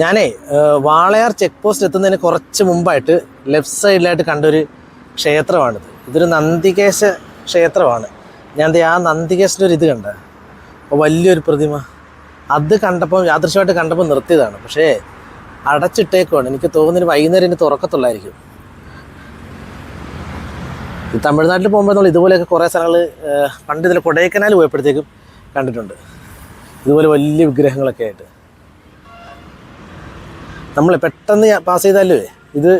ഞാനേ Walayar check post എത്തുന്നതിന് കുറച്ച് മുമ്പായിട്ട് ലെഫ്റ്റ് സൈഡിലായിട്ട് കണ്ടൊരു ക്ഷേത്രമാണിത്. ഇതൊരു നന്ദികേശ ക്ഷേത്രമാണ്. ഞാൻ ആ നന്ദികേശന്റെ ഒരു ഇത് കണ്ട. അപ്പോൾ വലിയൊരു പ്രതിമ. അത് കണ്ടപ്പോൾ യാദൃശ്യമായിട്ട് കണ്ടപ്പോൾ നിർത്തിയതാണ്. പക്ഷേ അടച്ചിട്ടേക്കുവാണ്. എനിക്ക് തോന്നുന്നൊരു വൈകുന്നേരം ഇനി തുറക്കത്തുള്ളായിരിക്കും. തമിഴ്നാട്ടിൽ പോകുമ്പോൾ നമ്മൾ ഇതുപോലെയൊക്കെ കുറേ സ്ഥലങ്ങൾ പണ്ട് ഇതിൽ കൊടൈക്കനാൽ പോയപ്പോഴത്തേക്കും കണ്ടിട്ടുണ്ട്. ഇതുപോലെ വലിയ വിഗ്രഹങ്ങളൊക്കെ ആയിട്ട്. നമ്മൾ പെട്ടെന്ന് പാസ് ചെയ്താലേ ഇത്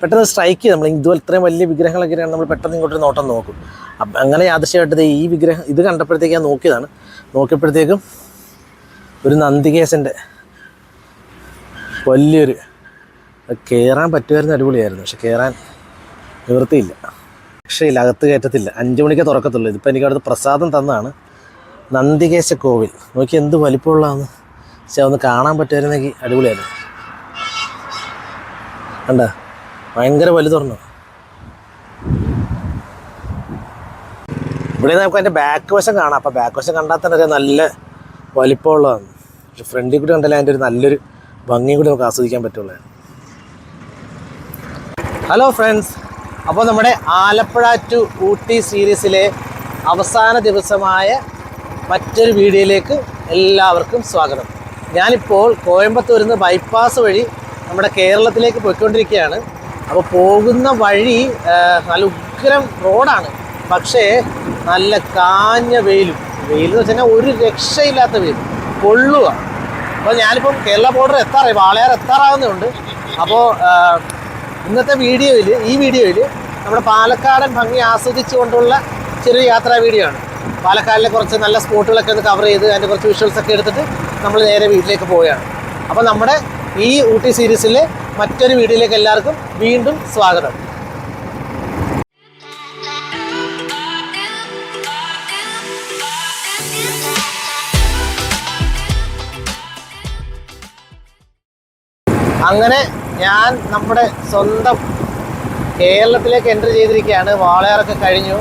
പെട്ടെന്ന് സ്ട്രൈക്ക് ചെയ്യും. നമ്മൾ ഇതുപോലെ ഇത്രയും വലിയ വിഗ്രഹങ്ങളൊക്കെ ആണെങ്കിൽ നമ്മൾ പെട്ടെന്ന് ഇങ്ങോട്ടൊരു നോട്ടം നോക്കും. അപ്പം അങ്ങനെ യാദൃശ്യമായിട്ട് ഈ വിഗ്രഹം ഇത് കണ്ടപ്പോഴത്തേക്ക് ഞാൻ നോക്കിയതാണ്. നോക്കിയപ്പോഴത്തേക്കും ഒരു നന്ദികേശന്റെ വലിയൊരു കയറാൻ പറ്റുമായിരുന്നു അടിപൊളിയായിരുന്നു. പക്ഷെ കയറാൻ നിവൃത്തിയില്ല. രക്ഷയില്ല അകത്ത് കയറ്റത്തില്ല. അഞ്ച് മണിക്കേ തുറക്കത്തുള്ളൂ. ഇതിപ്പോൾ എനിക്ക് പ്രസാദം തന്നാണ് നന്ദികേശ കോവിൽ. നോക്കി എന്ത് വലിപ്പമുള്ളതാണ് പക്ഷെ അതൊന്ന് കാണാൻ പറ്റുമായിരുന്നെങ്കിൽ അടിപൊളിയായിരുന്നു. കണ്ട? ഭയങ്കര വലുതുറന്നു ഇവിടെ നമുക്ക് അതിന്റെ ബാക്ക് വശം കാണാം. അപ്പോൾ ബാക്ക് വശം കണ്ടാൽ തന്നെ ഒരു നല്ല വലിപ്പമുള്ളതാണ്. പക്ഷെ ഫ്രണ്ടിൽ കൂടി കണ്ടാലേ അതിന്റെ ഒരു നല്ലൊരു ഭംഗിയും കൂടി നമുക്ക് ആസ്വദിക്കാൻ പറ്റുള്ളൂ. ഹലോ ഫ്രണ്ട്സ് അപ്പോൾ നമ്മുടെ ആലപ്പുഴ ടു ഊട്ടി സീരീസിലെ അവസാന ദിവസമായ മറ്റൊരു വീഡിയോയിലേക്ക് എല്ലാവർക്കും സ്വാഗതം. ഞാനിപ്പോൾ കോയമ്പത്തൂരിൽ നിന്ന് ബൈപ്പാസ് വഴി നമ്മുടെ കേരളത്തിലേക്ക് പോയിക്കൊണ്ടിരിക്കുകയാണ്. അപ്പോൾ പോകുന്ന വഴി നല്ല ഉഗ്രം റോഡാണ്. പക്ഷേ നല്ല കാഞ്ഞ വെയിലും. വെയിൽ എന്ന് വെച്ചാൽ ഒരു രക്ഷയില്ലാത്ത വെയിൽ കൊള്ളുക അപ്പോൾ ഞാനിപ്പം കേരള ബോർഡർ എത്താറായി വാളയാർ എത്താറാവുന്നുണ്ട് അപ്പോൾ ഇന്നത്തെ വീഡിയോയിൽ ഈ വീഡിയോയിൽ നമ്മുടെ പാലക്കാടൻ ഭംഗി ആസ്വദിച്ചുകൊണ്ടുള്ള ചെറിയ യാത്രാ വീഡിയോ ആണ്. പാലക്കാടിലെ കുറച്ച് നല്ല സ്പോട്ടുകളൊക്കെ ഒന്ന് കവർ ചെയ്ത് അതിന്റെ കുറച്ച് വിഷ്വൽസ് ഒക്കെ എടുത്തിട്ട് നമ്മൾ നേരെ വീട്ടിലേക്ക് പോവുകയാണ്. അപ്പോൾ നമ്മുടെ ഈ ഊട്ടി സീരീസിലെ മറ്റൊരു വീഡിയോയിലേക്ക് എല്ലാവർക്കും വീണ്ടും സ്വാഗതം. അങ്ങനെ ഞാൻ നമ്മുടെ സ്വന്തം കേരളത്തിലേക്ക് എന്റർ ചെയ്തിരിക്കുകയാണ്. വാളയാറൊക്കെ കഴിഞ്ഞു.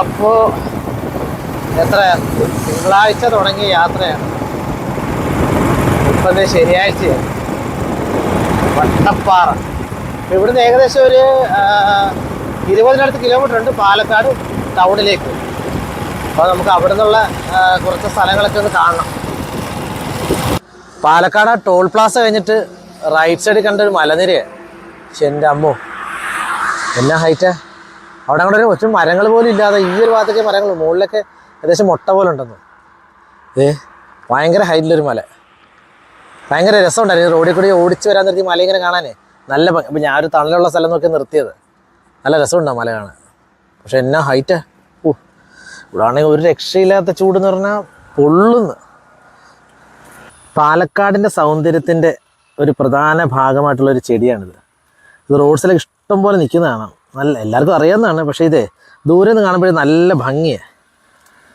അപ്പോൾ എത്ര തിങ്കളാഴ്ച തുടങ്ങിയ യാത്രയാണ്. ഇപ്പം ദേ ശനിയാഴ്ചയാണ് വട്ടപ്പാറ. ഇവിടുന്ന് ഏകദേശം ഒരു ഇരുപതിനടുത്ത് കിലോമീറ്റർ ഉണ്ട് പാലക്കാട് ടൗണിലേക്ക് അപ്പോൾ നമുക്ക് അവിടെ നിന്നുള്ള കുറച്ച് സ്ഥലങ്ങളൊക്കെ ഒന്ന് കാണണം. പാലക്കാട് ടോൾ പ്ലാസ കഴിഞ്ഞിട്ട് റൈറ്റ് സൈഡിൽ കണ്ട ഒരു മലനിരയാണ് പക്ഷെ എന്റെ അമ്മോ. എന്നാ ഹൈറ്റാ അവിടെ അങ്ങോട്ട് ഒരു ഒറ്റ മരങ്ങൾ പോലും ഇല്ലാതെ ഈ ഒരു ഭാഗത്തൊക്കെ മരങ്ങൾ മുകളിലൊക്കെ ഏകദേശം മുട്ട പോലെ ഉണ്ടെന്ന് ഏ ഭയങ്കര ഹൈറ്റിലൊരു മല. ഭയങ്കര രസമുണ്ടായിരുന്നു. റോഡിൽ കൂടി ഓടിച്ചു വരാൻ നിർത്തി മല ഇങ്ങനെ കാണാനേ. നല്ല അപ്പം ഞാൻ ഒരു തണലുള്ള സ്ഥലം നോക്കി നിർത്തിയത്. നല്ല രസമുണ്ടാവും മല കാണാൻ. പക്ഷെ എന്നാ ഹൈറ്റ് ഓ ഇവിടെ ആണെങ്കിൽ ഒരു രക്ഷയില്ലാത്ത ചൂട് എന്ന് പറഞ്ഞാൽ പൊള്ളുന്നു. പാലക്കാടിന്റെ സൗന്ദര്യത്തിന്റെ ഒരു പ്രധാന ഭാഗമായിട്ടുള്ള ഒരു ചെടിയാണിത്. ഇത് റോഡ് സൈഡിൽ ഇഷ്ടം പോലെ നിൽക്കുന്നതാണ് നല്ല എല്ലാവർക്കും അറിയാവുന്നതാണ്. പക്ഷേ ഇതേ ദൂരെ നിന്ന് കാണുമ്പോഴേ നല്ല ഭംഗിയാണ്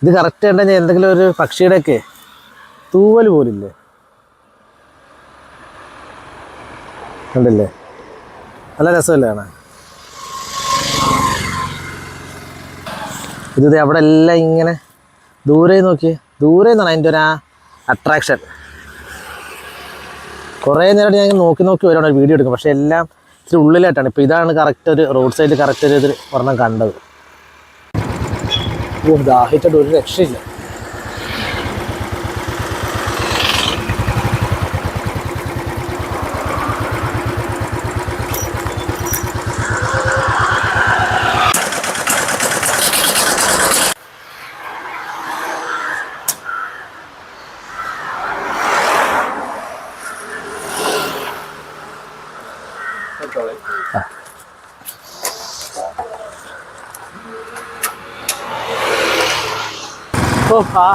ഇത് കറക്റ്റ് ഉണ്ടെങ്കിൽ എന്തെങ്കിലും ഒരു പക്ഷിയുടെയൊക്കെ തൂവൽ പോലില്ലേ? കണ്ടില്ലേ? നല്ല രസമല്ലേ കാണാൻ? ഇത് അവിടെ എല്ലാം ഇങ്ങനെ ദൂരെ നോക്കി ദൂരെ നിന്നാണ് അതിന്റെ ഒരു അട്രാക്ഷൻ കുറേ നേരം ഞാൻ നോക്കി നോക്കി വരുവാണ് ഒരു വീഡിയോ എടുക്കും പക്ഷേ എല്ലാം ഇച്ചിരി ഉള്ളിലായിട്ടാണ്. ഇപ്പോൾ ഇതാണ് കറക്റ്റ് ഒരു റോഡ് സൈഡിൽ കറക്റ്റ് ഒരു ഇതിൽ ഒരെണ്ണം കണ്ടത്. ദാഹിച്ചിട്ട് ഒരു രക്ഷയില്ല ഓ ആ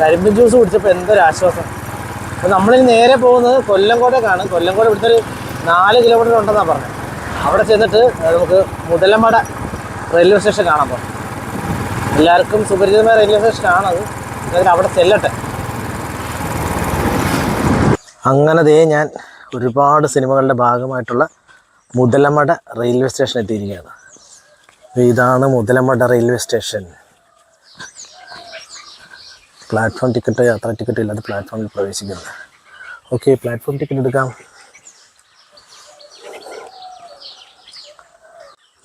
കരിമ്പിൻ ജ്യൂസ് കുടിച്ചപ്പോൾ എന്തൊരു ആശ്വാസം അപ്പോൾ നമ്മളിൽ നേരെ പോകുന്നത് കൊല്ലംകോട്ടേക്കാണ്. കൊല്ലംകോട് ഇവിടുത്തെ ഒരു നാല് കിലോമീറ്റർ ഉണ്ടെന്നാണ് പറഞ്ഞത് അവിടെ ചെന്നിട്ട് നമുക്ക് മുതലമട റെയിൽവേ സ്റ്റേഷൻ കാണാൻ പോകും എല്ലാവർക്കും സുപരിചിതമായ റെയിൽവേ സ്റ്റേഷനാണത് എന്തായാലും അവിടെ ചെല്ലട്ടെ. അങ്ങനെ ദേ ഞാൻ ഒരുപാട് സിനിമകളുടെ ഭാഗമായിട്ടുള്ള മുതലമട റെയിൽവേ സ്റ്റേഷൻ എത്തിയിരിക്കുകയാണ്. ഇതാണ് Muthalamada railway station. Platform ticket യാത്രാ ടിക്കറ്റ് ഇല്ലാതെ പ്ലാറ്റ്ഫോമിൽ പ്രവേശിക്കുന്നത്. ഓക്കെ പ്ലാറ്റ്ഫോം ടിക്കറ്റ് എടുക്കാം.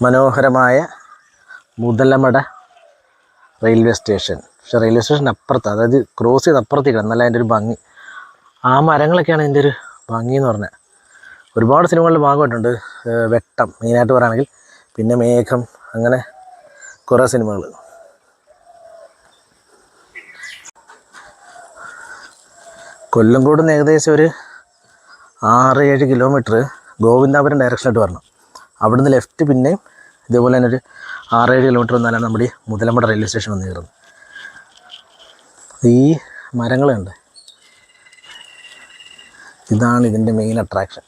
മനോഹരമായ മുതലമട റെയിൽവേ സ്റ്റേഷൻ. പക്ഷെ റെയിൽവേ സ്റ്റേഷൻ അപ്പുറത്ത് അതായത് ക്രോസ് ചെയ്ത് അപ്പുറത്തേക്ക് നല്ല അതിന്റെ ഒരു ഭംഗി. ആ മരങ്ങളൊക്കെയാണ് ഇതിന്റെ ഒരു ഭംഗി എന്ന് പറഞ്ഞാൽ. ഒരുപാട് സിനിമകളിൽ ഭാഗമായിട്ടുണ്ട്. വെട്ടം മെയിനായിട്ട് പറയുകയാണെങ്കിൽ പിന്നെ മേഘം അങ്ങനെ കുറേ സിനിമകൾ. കൊല്ലംകോട് നിന്ന് ഏകദേശം ഒരു ആറ് ഏഴ് കിലോമീറ്റർ ഗോവിന്ദാപുരം ഡയറക്ഷനായിട്ട് വരണം. അവിടുന്ന് ലെഫ്റ്റ് പിന്നെയും ഇതേപോലെ തന്നെ ഒരു ആറേഴ് കിലോമീറ്റർ വന്നാലാണ് നമ്മുടെ ഈ മുതലമട റെയിൽവേ സ്റ്റേഷൻ വന്ന് കയറുന്നത്. ഈ മരങ്ങളുണ്ട് ഇതാണ് ഇതിന്റെ മെയിൻ അട്രാക്ഷൻ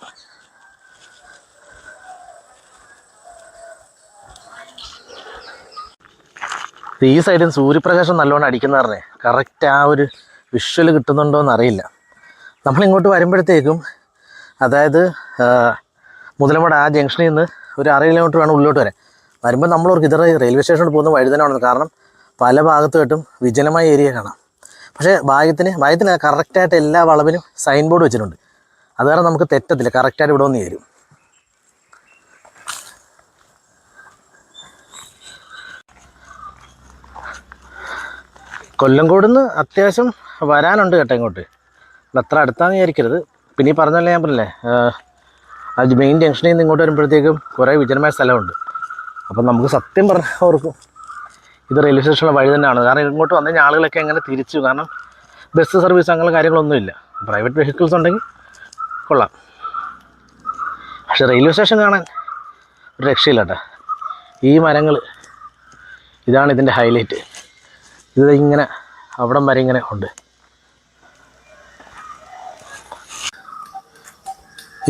ഈ സൈഡിൽ സൂര്യപ്രകാശം നല്ലോണം അടിക്കുന്ന കറക്റ്റ് ആ ഒരു വിഷ്വൽ കിട്ടുന്നുണ്ടോ എന്നറിയില്ല. നമ്മളിങ്ങോട്ട് വരുമ്പോഴത്തേക്കും അതായത് മുതലമട ആ ജംഗ്ഷനിൽ നിന്ന് ഒരു അര കിലോമീറ്റർ വേണം ഉള്ളിലോട്ട് വരാൻ. വരുമ്പോൾ നമ്മൾ ഓർക്ക് ഇതര റെയിൽവേ സ്റ്റേഷനിൽ പോകുന്ന വഴി തന്നെ ആണെന്ന് കാരണം പല ഭാഗത്തുമായിട്ടും വിജനമായ ഏരിയ കാണാം. പക്ഷേ ഭാഗ്യത്തിന് ഭാഗ്യത്തിന് കറക്റ്റായിട്ട് എല്ലാ വളവിനും സൈൻ ബോർഡ് വെച്ചിട്ടുണ്ട്. അത് കാരണം നമുക്ക് തെറ്റത്തില്ല. കറക്റ്റായിട്ട് ഇവിടെ വന്ന് ചേരും. കൊല്ലംകോട് കൂടുന്ന് അത്യാവശ്യം വരാനുണ്ട് കേട്ടോ ഇങ്ങോട്ട്. അത്ര അടുത്താന്ന് വിചാരിക്കരുത്. പിന്നെ ഈ പറഞ്ഞല്ലേ ഞാൻ പറഞ്ഞില്ലേ അത് മെയിൻ ജംഗ്ഷനിൽ നിന്ന് ഇങ്ങോട്ട് വരുമ്പോഴത്തേക്കും കുറേ വിജനമായ സ്ഥലമുണ്ട്. അപ്പം നമുക്ക് സത്യം പറഞ്ഞ ഓർക്കും ഇത് റെയിൽവേ സ്റ്റേഷനിലെ വഴി തന്നെയാണ്. കാരണം ഇങ്ങോട്ട് വന്നു കഴിഞ്ഞാൽ ആളുകളൊക്കെ എങ്ങനെ തിരിച്ചു. കാരണം ബസ് സർവീസ് അങ്ങനെ കാര്യങ്ങളൊന്നുമില്ല. പ്രൈവറ്റ് വെഹിക്കിൾസ് ഉണ്ടെങ്കിൽ കൊള്ളാം. പക്ഷേ റെയിൽവേ സ്റ്റേഷൻ കാണാൻ ഒരു രക്ഷയില്ല കേട്ടോ. ഈ മരങ്ങൾ ഇതാണ് ഇതിന്റെ ഹൈലൈറ്റ് ഇത് ഇങ്ങനെ അവിടം വരെ ഇങ്ങനെ ഉണ്ട്.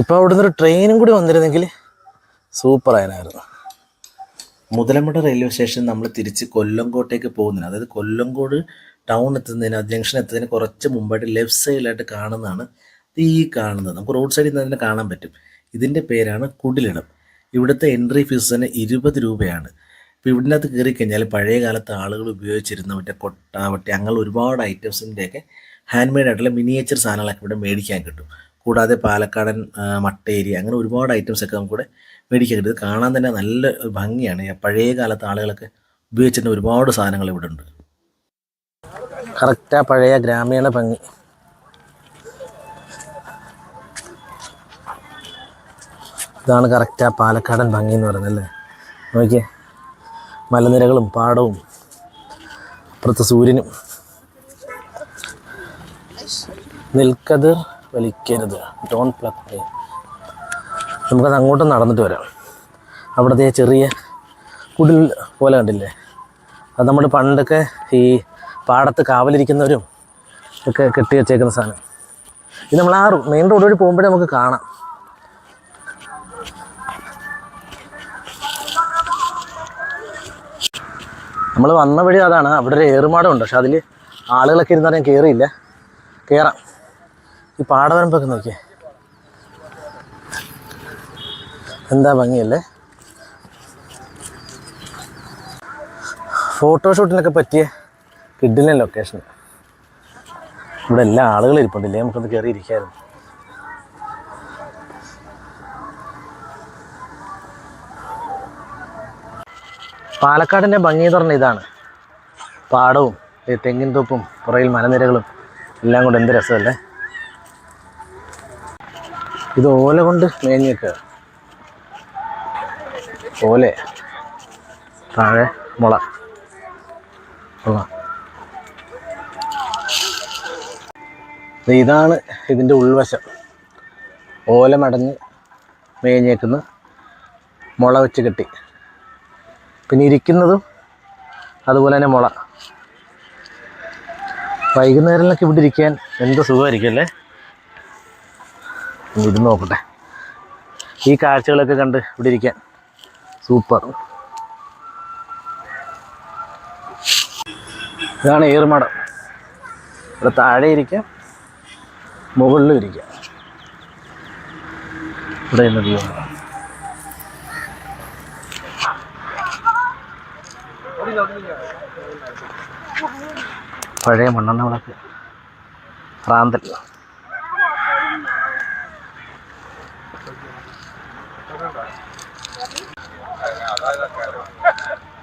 ഇപ്പോൾ അവിടുന്ന് ഒരു ട്രെയിനും കൂടി വന്നിരുന്നെങ്കിൽ സൂപ്പർ ആയനായിരുന്നു മുതലമുട റെയിൽവേ സ്റ്റേഷൻ നമ്മൾ തിരിച്ച് കൊല്ലംകോട്ടേക്ക് പോകുന്നതിന് അതായത് കൊല്ലംകോട് ടൗൺ എത്തുന്നതിന് ജംഗ്ഷൻ എത്തുന്നതിന് കുറച്ച് മുമ്പായിട്ട് ലെഫ്റ്റ് സൈഡിലായിട്ട് കാണുന്നതാണ് ഈ കാണുന്നത്. നമുക്ക് റോഡ് സൈഡിൽ നിന്ന് തന്നെ കാണാൻ പറ്റും. ഇതിന്റെ പേരാണ് കുടിലിടം. ഇവിടുത്തെ എൻട്രി ഫീസ് തന്നെ ഇരുപത് രൂപയാണ്. ഇപ്പോൾ ഇവിടെ അകത്ത് കയറി കഴിഞ്ഞാൽ പഴയ കാലത്ത് ആളുകൾ ഉപയോഗിച്ചിരുന്ന മറ്റേ കൊട്ട വട്ടി അങ്ങനെ ഒരുപാട് ഐറ്റംസിന്റെയൊക്കെ ഹാൻഡ് മെയ്ഡ് ആയിട്ടുള്ള മിനിയേച്ചർ സാധനങ്ങളൊക്കെ ഇവിടെ മേടിക്കാൻ കിട്ടും. കൂടാതെ പാലക്കാടൻ മട്ടേരി അങ്ങനെ ഒരുപാട് ഐറ്റംസ് ഒക്കെ നമുക്കിവിടെ മേടിക്കാൻ കിട്ടും. ഇത് കാണാൻ തന്നെ നല്ല ഭംഗിയാണ്. പഴയ കാലത്ത് ആളുകളൊക്കെ ഉപയോഗിച്ചിരുന്ന ഒരുപാട് സാധനങ്ങൾ ഇവിടെ ഉണ്ട്. കറക്റ്റ് പഴയ ഗ്രാമീണ ഭംഗി. ഇതാണ് കറക്റ്റ് പാലക്കാടൻ ഭംഗി എന്ന് പറയുന്നത് അല്ലേ? നോക്കിയേ. മലനിരകളും പാടവും അപ്പുറത്ത് സൂര്യനും. നിൽക്കതിർ വലിക്കരുത്. ഡോൺ പ്ലക്ക് നമുക്കത് അങ്ങോട്ട് നടന്നിട്ട് വരാം. അവിടുത്തെ ചെറിയ കുടിൽ പോലെ കണ്ടില്ലേ? അത് നമ്മൾ പണ്ടൊക്കെ ഈ പാടത്ത് കാവലിരിക്കുന്നവരും ഒക്കെ കെട്ടി വെച്ചേക്കുന്ന സാധനം. ഇത് നമ്മൾ ആ മെയിൻ റോഡ് വഴി പോകുമ്പോഴേ നമുക്ക് കാണാം. നമ്മൾ വന്ന വഴി അതാണ്. അവിടെ ഒരു ഏറുമാടം ഉണ്ട് പക്ഷെ അതിൽ ആളുകളൊക്കെ ഇരുന്നാൽ ഞാൻ കയറിയില്ല കയറാം ഈ പാടവരമ്പൊക്കെ നോക്കിയേ. എന്താ ഭംഗിയല്ലേ? ഫോട്ടോഷൂട്ടിനൊക്കെ പറ്റിയ കിഡിലെ ലൊക്കേഷൻ ഇവിടെ എല്ലാ ആളുകളും ഇരിപ്പുണ്ടില്ലേ നമുക്കൊന്ന് കയറി പാലക്കാടിന്റെ ഭംഗി എന്ന് ഇതാണ്. പാടവും തെങ്ങിൻ തോപ്പും പുറയിൽ മലനിരകളും എല്ലാം കൊണ്ട് എന്ത് രസമല്ലേ? ഇത് ഓല കൊണ്ട് മേഞ്ഞേക്കുക ഓല. താഴെ മുള. ദേ ഇതാണ് ഇതിന്റെ ഉൾവശം. ഓല മടഞ്ഞ് മേഞ്ഞേക്കുന്ന മുള വെച്ച് കെട്ടി. പിന്നെ ഇരിക്കുന്നതും അതുപോലെ തന്നെ മുള. വൈകുന്നേരങ്ങളിലൊക്കെ ഇവിടെ ഇരിക്കാൻ എന്ത് സുഖമായിരിക്കും അല്ലേ ഒന്ന് ഇരുന്ന് നോക്കട്ടെ. ഈ കാഴ്ചകളൊക്കെ കണ്ട് ഇവിടെ ഇരിക്കാൻ. സൂപ്പർ. ഇതാണ് ഏറുമാടം. ഇവിടെ താഴെ ഇരിക്കാം. മുകളിലും ഇരിക്കാം. ഇവിടെ ഇന്ന് വ്യൂ പഴയ മണ്ണെണ്ണ വിളക്ക് റാന്തൽ.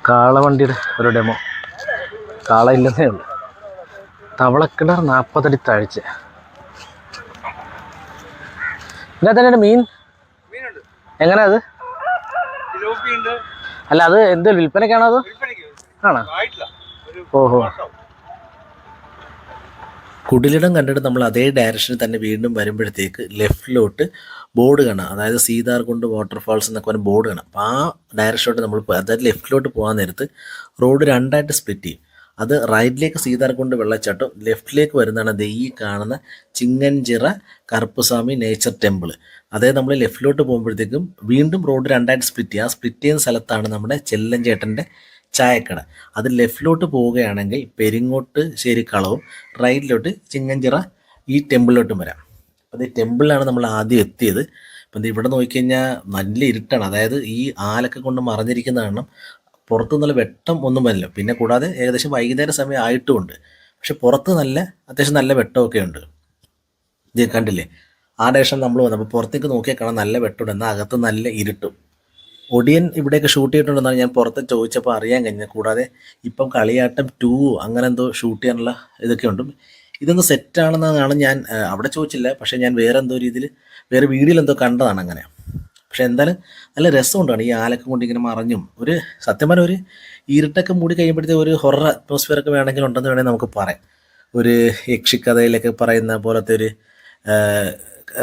കാളവണ്ടിയുടെ ഒരു ഡെമോ. കാള ഇല്ലെന്നേ ഉള്ളൂ. തവളക്കിണർ നാൽപ്പതടി താഴ്ച. ഇതിനകത്ത് മീൻ? എങ്ങനെ അത്? അല്ല അത് എന്ത് വിൽപ്പനക്കാണോ അത്? ആണോ? ഓഹോ. കുടിലിടം കണ്ടിട്ട് നമ്മൾ അതേ ഡയറക്ഷനിൽ തന്നെ വീണ്ടും വരുമ്പോഴത്തേക്ക് ലെഫ്റ്റിലോട്ട് ബോർഡ് കാണാം. അതായത് സീതാർകുണ്ട് വാട്ടർഫാൾസ് എന്നൊക്കെ പറഞ്ഞ ബോർഡ് കാണാം. അപ്പോൾ ആ ഡയറക്ഷനോട്ട് നമ്മൾ അതായത് ലെഫ്റ്റിലോട്ട് പോകാൻ നേരത്ത് റോഡ് രണ്ടായിട്ട് സ്പ്ലിറ്റ് ചെയ്യും. അത് റൈറ്റിലേക്ക് സീതാർകുണ്ട് വെള്ളച്ചാട്ടം ലെഫ്റ്റിലേക്ക് വരുന്നതാണ് ദേ ഈ കാണുന്ന ചിങ്ങൻചിറ കറുപ്പസ്വാമി നേച്ചർ ടെമ്പിൾ അതായത് നമ്മൾ ലെഫ്റ്റിലോട്ട് പോകുമ്പോഴത്തേക്കും വീണ്ടും റോഡ് രണ്ടായിട്ട് സ്പ്ലിറ്റ് ചെയ്യുക ആ സ്പ്ലിറ്റ് ചെയ്യുന്ന സ്ഥലത്താണ് നമ്മുടെ ചെല്ലഞ്ചേട്ടന്റെ ചായക്കട. അത് ലെഫ്റ്റിലോട്ട് പോവുകയാണെങ്കിൽ പെരിങ്ങോട്ട് ശേരിക്കളവും റൈറ്റിലോട്ട് ചിങ്ങഞ്ചിറ ഈ ടെമ്പിളിലോട്ടും വരാം. അപ്പോൾ ഈ ടെമ്പിളിലാണ് നമ്മൾ ആദ്യം എത്തിയത്. അപ്പം ഇവിടെ നോക്കിക്കഴിഞ്ഞാൽ നല്ല ഇരുട്ടാണ്. അതായത് ഈ ആലൊക്കെ കൊണ്ട് മറഞ്ഞിരിക്കുന്ന കാരണം പുറത്ത് നല്ല വെട്ടം ഒന്നും വരില്ല. പിന്നെ കൂടാതെ ഏകദേശം വൈകുന്നേര സമയം ആയിട്ടുമുണ്ട്. പക്ഷെ പുറത്ത് നല്ല അത്യാവശ്യം നല്ല വെട്ടമൊക്കെ ഉണ്ട്. ഇത് കണ്ടില്ലേ? ആ ഡയറക്ഷൻ നമ്മൾ വന്നു. അപ്പോൾ പുറത്തേക്ക് നോക്കിയാൽ കാണാൻ നല്ല വെട്ടമുണ്ട്. എന്നാൽ അകത്ത് നല്ല ഇരുട്ടും. ഒടിയൻ ഇവിടെയൊക്കെ ഷൂട്ട് ചെയ്തിട്ടുണ്ടെന്നാണ് ഞാൻ പുറത്ത് ചോദിച്ചപ്പോൾ അറിയാൻ കഴിഞ്ഞത്. കൂടാതെ ഇപ്പം കളിയാട്ടം ടൂ അങ്ങനെ എന്തോ ഷൂട്ട് ചെയ്യാനുള്ള ഇതൊക്കെ ഉണ്ട്. ഇതൊന്ന് സെറ്റാണെന്നാണ് ഞാൻ അവിടെ ചോദിച്ചില്ല. പക്ഷേ ഞാൻ വേറെ എന്തോ രീതിയിൽ വേറെ വീഡിയോയിൽ എന്തോ കണ്ടതാണ് അങ്ങനെ. പക്ഷെ എന്തായാലും നല്ല രസമുണ്ടാണ് ഈ ആലൊക്കെ കൊണ്ട് ഇങ്ങനെ മറഞ്ഞും. ഒരു സത്യം പറഞ്ഞാൽ ഒരു ഇരുട്ടൊക്കെ മൂടി കഴിയുമ്പോഴത്തേക്ക് ഒരു ഹൊറർ അറ്റ്മോസ്ഫിയർ ഒക്കെ വേണമെങ്കിൽ ഉണ്ടെന്ന് വേണമെങ്കിൽ നമുക്ക് പറയാം. ഒരു യക്ഷിക്കഥയിലൊക്കെ പറയുന്ന പോലത്തെ ഒരു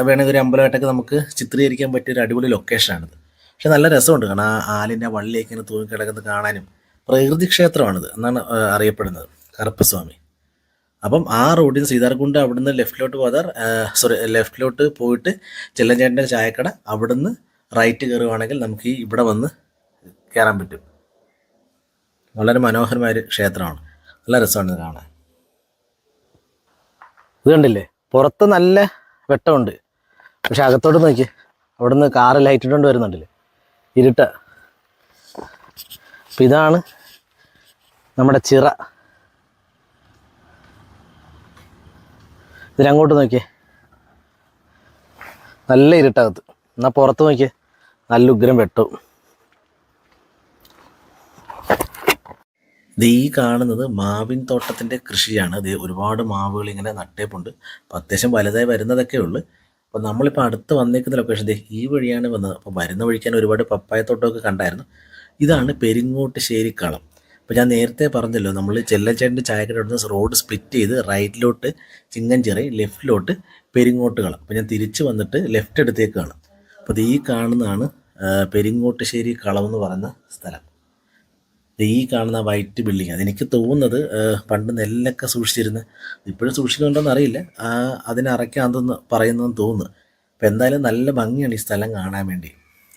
വേണമെങ്കിൽ ഒരു അമ്പലമായിട്ടൊക്കെ നമുക്ക് ചിത്രീകരിക്കാൻ പറ്റിയ ഒരു അടിപൊളി ലൊക്കേഷനാണിത് പക്ഷെ നല്ല രസമുണ്ട്. കാരണം ആ ആലിന്റെ വള്ളിയൊക്കെ ഇങ്ങനെ തൂങ്ങി കിടക്കുന്നത് കാണാനും പ്രകൃതി ക്ഷേത്രമാണിത് എന്നാണ് അറിയപ്പെടുന്നത്. കറുപ്പസ്വാമി. അപ്പം ആ റോഡിൽ സീതാർകുണ്ട് അവിടുന്ന് ലെഫ്റ്റിലോട്ട് പോകാതെ സോറി ലെഫ്റ്റിലോട്ട് പോയിട്ട് ചെല്ലഞ്ചേട്ടന്റെ ചായക്കട അവിടുന്ന് റൈറ്റ് കയറുവാണെങ്കിൽ നമുക്ക് ഈ ഇവിടെ വന്ന് കയറാൻ പറ്റും. വളരെ മനോഹരമായ ഒരു ക്ഷേത്രമാണ്. നല്ല രസമാണ് ഇത് കാണാൻ. ഇത് കണ്ടില്ലേ? പുറത്ത് നല്ല വെട്ടമുണ്ട്. പക്ഷെ അകത്തോട്ട് നോക്കി. അവിടുന്ന് കാറ് ലൈറ്റിട്ടുകൊണ്ട് വരുന്നുണ്ടല്ലേ? ഇരുട്ട. അപ്പം ഇതാണ് നമ്മുടെ ചിറ. ഇതിനങ്ങോട്ട് നോക്കിയേ. നല്ല ഇരുട്ടകത്ത്. എന്നാൽ പുറത്ത് നോക്കിയേ. നല്ല ഉഗ്രം വെട്ടു. ഇത് ഈ കാണുന്നത് മാവിൻ തോട്ടത്തിന്റെ കൃഷിയാണ്. ഇത് ഒരുപാട് മാവുകൾ ഇങ്ങനെ നട്ടേപ്പുണ്ട്. അപ്പം അത്യാവശ്യം വലുതായി വരുന്നതൊക്കെ ഉള്ളു. അപ്പോൾ നമ്മളിപ്പോൾ അടുത്ത് വന്നേക്കുന്ന ലൊക്കേഷൻ ഈ വഴിയാണ് വന്നത്. അപ്പോൾ വരുന്ന വഴിക്കാൻ ഒരുപാട് പപ്പായത്തോട്ടമൊക്കെ കണ്ടായിരുന്നു. ഇതാണ് പെരിങ്ങോട്ട് ശേരിക്കളം. അപ്പോൾ ഞാൻ നേരത്തെ പറഞ്ഞല്ലോ നമ്മൾ ചെല്ലച്ചേട്ടന്റെ ചായക്കട അവിടുന്ന് റോഡ് സ്പ്ലിറ്റ് ചെയ്ത് റൈറ്റിലോട്ട് ചിങ്ങഞ്ചിറ ലെഫ്റ്റിലോട്ട് പെരിങ്ങോട്ട് കളം. അപ്പോൾ ഞാൻ തിരിച്ച് വന്നിട്ട് ലെഫ്റ്റ് എടുത്തേക്കാണ്. അപ്പോൾ ഇത് ഈ കാണുന്നതാണ് പെരിങ്ങോട്ട് പെരിങ്ങോട്ടുശ്ശേരി കളം എന്ന് പറയുന്ന സ്ഥലം. ഈ കാണുന്ന വൈറ്റ് ബിൽഡിങ് അതെനിക്ക് തോന്നുന്നത് പണ്ട് നെല്ലൊക്കെ സൂക്ഷിച്ചിരുന്ന. ഇപ്പോഴും സൂക്ഷിക്കുന്നുണ്ടോന്ന് അറിയില്ല. ആ, അതിനെ അറയ്ക്കാന്തെന്ന് പറയുന്നതെന്ന് തോന്നുന്നു. അപ്പോൾ എന്തായാലും നല്ല ഭംഗിയാണ് ഈ സ്ഥലം കാണാൻ വേണ്ടി.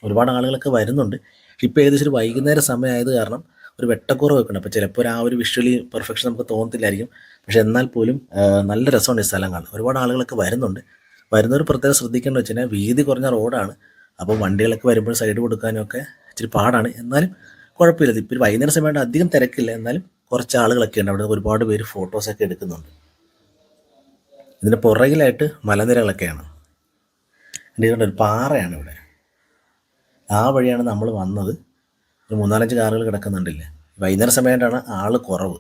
ഒരുപാട് ആളുകളൊക്കെ വരുന്നുണ്ട്. ഇപ്പോൾ ഏകദേശം ഒരു വൈകുന്നേരം സമയമായത് കാരണം ഒരു വെട്ടക്കുറവ് വെക്കണം അപ്പോൾ ചിലപ്പോൾ ആ ഒരു വിഷ്വലി പെർഫെക്ഷൻ നമുക്ക് തോന്നത്തില്ലായിരിക്കും. പക്ഷെ എന്നാൽ പോലും നല്ല രസമാണ് ഈ സ്ഥലം കാണാൻ. ഒരുപാട് ആളുകളൊക്കെ വരുന്നുണ്ട്. വരുന്നവർ പ്രത്യേകം ശ്രദ്ധിക്കേണ്ടത് വെച്ച് കഴിഞ്ഞാൽ വീതി കുറഞ്ഞ റോഡാണ് അപ്പോൾ വണ്ടികളൊക്കെ വരുമ്പോൾ സൈഡ് കൊടുക്കാനും ഒക്കെ ഇച്ചിരി പാടാണ്. എന്നാലും കുഴപ്പമില്ല. ഇപ്പോൾ വൈകുന്നേരം സമയത്ത് അധികം തിരക്കില്ല. എന്നാലും കുറച്ച് ആളുകളൊക്കെ ഉണ്ട്. അവിടെ ഒരുപാട് പേര് ഫോട്ടോസൊക്കെ എടുക്കുന്നുണ്ട്. ഇതിന് പുറകിലായിട്ട് മലനിരകളൊക്കെയാണ്. എന്റെ ഒരു പാറയാണ് ഇവിടെ. ആ വഴിയാണ് നമ്മൾ വന്നത്. ഒരു മൂന്നാലഞ്ച് കാറുകൾ കിടക്കുന്നുണ്ടല്ലേ. വൈകുന്നേരം സമയത്താണ് ആൾ കുറവ്.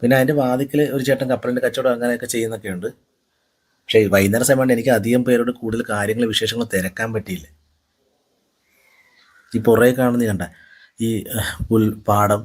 പിന്നെ അതിന്റെ വാതിക്കൽ ഒരു ചേട്ടൻ കപ്പലിന്റെ കച്ചവടം അങ്ങനെയൊക്കെ ചെയ്യുന്നൊക്കെ ഉണ്ട് പക്ഷേ വൈകുന്നേരം സമയമാണ് എനിക്ക് അധികം പേരോട് കൂടുതൽ കാര്യങ്ങൾ വിശേഷങ്ങൾ തിരക്കാൻ പറ്റിയില്ല. ഈ പുറകെ കാണുന്ന കണ്ട ഈ പുൽ പാടം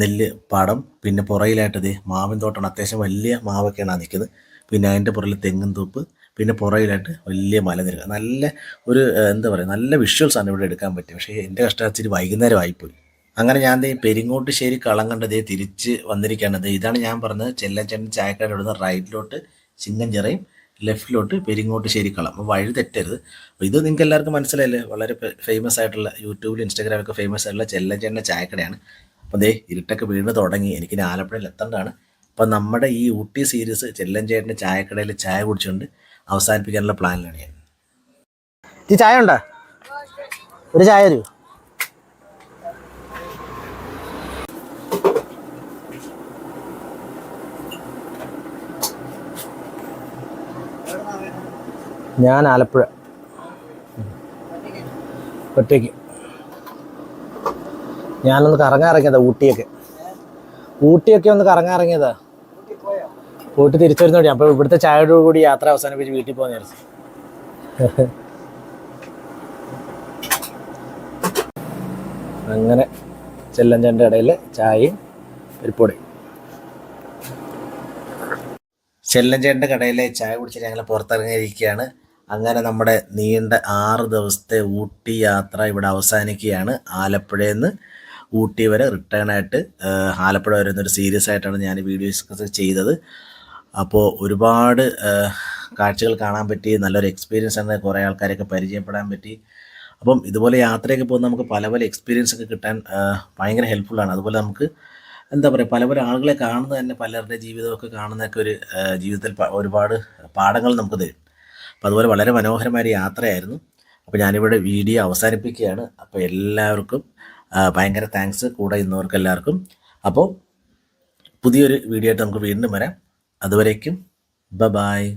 നെല്ല് പാടം പിന്നെ പുറയിലായിട്ടത് മാവിൻ തോട്ടമാണ് അത്യാവശ്യം വലിയ മാവൊക്കെയാണ് നിൽക്കുന്നത്. പിന്നെ അതിന്റെ പുറകിൽ തെങ്ങും തൂപ്പ് പിന്നെ പുറകിലായിട്ട് വലിയ മലനിര നല്ല ഒരു എന്താ പറയുക നല്ല വിഷ്വൽസാണ് ഇവിടെ എടുക്കാൻ പറ്റും പക്ഷേ എന്റെ കഷ്ടത്തിൽ വൈകുന്നേരം ആയിപ്പോയി. അങ്ങനെ ഞാൻ ദേ പെരിങ്ങോട്ട് ശരി കളം കണ്ടത് തിരിച്ച് വന്നിരിക്കുകയാണ്. ദേ ഇതാണ് ഞാൻ പറഞ്ഞത് ചെല്ലച്ചേട്ടൻ ചായക്കാട് ഇവിടുന്ന് റൈറ്റിലോട്ട് ചിങ്ങഞ്ചിറയും ലെഫ്റ്റിലോട്ട് പെരിങ്ങോട്ട് ശരിക്കളം. അപ്പോൾ വഴി തെറ്റരുത്. അപ്പോൾ ഇത് നിങ്ങൾക്ക് എല്ലാവർക്കും മനസ്സിലായില്ലേ? വളരെ ഫേമസ് ആയിട്ടുള്ള യൂട്യൂബിൽ ഇൻസ്റ്റാഗ്രാമിലൊക്കെ ഫേമസ് ആയിട്ടുള്ള ചെല്ലച്ചേട്ടന്റെ ചായക്കടയാണ്. അപ്പോൾ ദേ ഇരുട്ടൊക്കെ വീണ് തുടങ്ങി. എനിക്ക് ആലപ്പുഴയിൽ എത്തേണ്ടതാണ്. അപ്പോൾ നമ്മുടെ ഈ ഊട്ടി സീരീസ് ചെല്ലഞ്ചേട്ടന്റെ ചായക്കടയിൽ ചായ കുടിച്ചുകൊണ്ട് അവസാനിപ്പിക്കാനുള്ള പ്ലാനിലാണ് ഞാൻ. ഈ ചായ ഉണ്ടോ? ഒരു ചായ തരൂ. ഞാൻ ആലപ്പുഴ. ഒറ്റയ്ക്ക്. ഞാനൊന്ന് കറങ്ങാൻ ഇറങ്ങിയതാ ഊട്ടിയൊക്കെ. ഊട്ടിയൊക്കെ ഒന്ന് കറങ്ങാൻ ഊട്ടി പോയിട്ട് തിരിച്ചു വരുന്നോടി. അപ്പോൾ ഇവിടുത്തെ ചായയോട് കൂടി യാത്ര അവസാനിപ്പിച്ച് വീട്ടിൽ പോകാൻ വിചാരിച്ചു. അങ്ങനെ ചെല്ലഞ്ചന്റെ ഇടയിൽ ചായയും പരിപ്പൊടി ചെല്ലഞ്ചേട്ടന്റെ കടയിലെ ചായ കുടിച്ച് ഞങ്ങൾ പുറത്തിറങ്ങിയിരിക്കുകയാണ്. അങ്ങനെ നമ്മുടെ നീണ്ട ആറ് ദിവസത്തെ ഊട്ടി യാത്ര ഇവിടെ അവസാനിക്കുകയാണ്. ആലപ്പുഴയിൽ നിന്ന് ഊട്ടി വരെ റിട്ടേൺ ആയിട്ട് ആലപ്പുഴ വരുന്ന ഒരു സീരീസ് ആയിട്ടാണ് ഞാൻ വീഡിയോസ് ചെയ്തത്. അപ്പോൾ ഒരുപാട് കാഴ്ചകൾ കാണാൻ പറ്റി നല്ലൊരു എക്സ്പീരിയൻസ് ആണ്. കുറേ ആൾക്കാരെയൊക്കെ പരിചയപ്പെടാൻ പറ്റി. അപ്പം ഇതുപോലെ യാത്രയൊക്കെ പോകുന്ന നമുക്ക് പല പല എക്സ്പീരിയൻസ് ഒക്കെ കിട്ടാൻ ഭയങ്കര ഹെൽപ്ഫുള്ളാണ് അതുപോലെ നമുക്ക് എന്താ പറയുക പല പല ആളുകളെ കാണുന്നത് തന്നെ പലരുടെ ജീവിതമൊക്കെ കാണുന്നതൊക്കെ ഒരു ജീവിതത്തിൽ ഒരുപാട് പാഠങ്ങൾ നമുക്ക് തരും. അപ്പോൾ അതുപോലെ വളരെ മനോഹരമായ യാത്രയായിരുന്നു. അപ്പോൾ ഞാനിവിടെ വീഡിയോ അവസാനിപ്പിക്കുകയാണ്. അപ്പോൾ എല്ലാവർക്കും ഭയങ്കര താങ്ക്സ് കൂടെ ഇന്നവർക്ക് എല്ലാവർക്കും. അപ്പോൾ പുതിയൊരു വീഡിയോ ആയിട്ട് നമുക്ക് വീണ്ടും വരാം. അതുവരേക്കും ബ ബായ്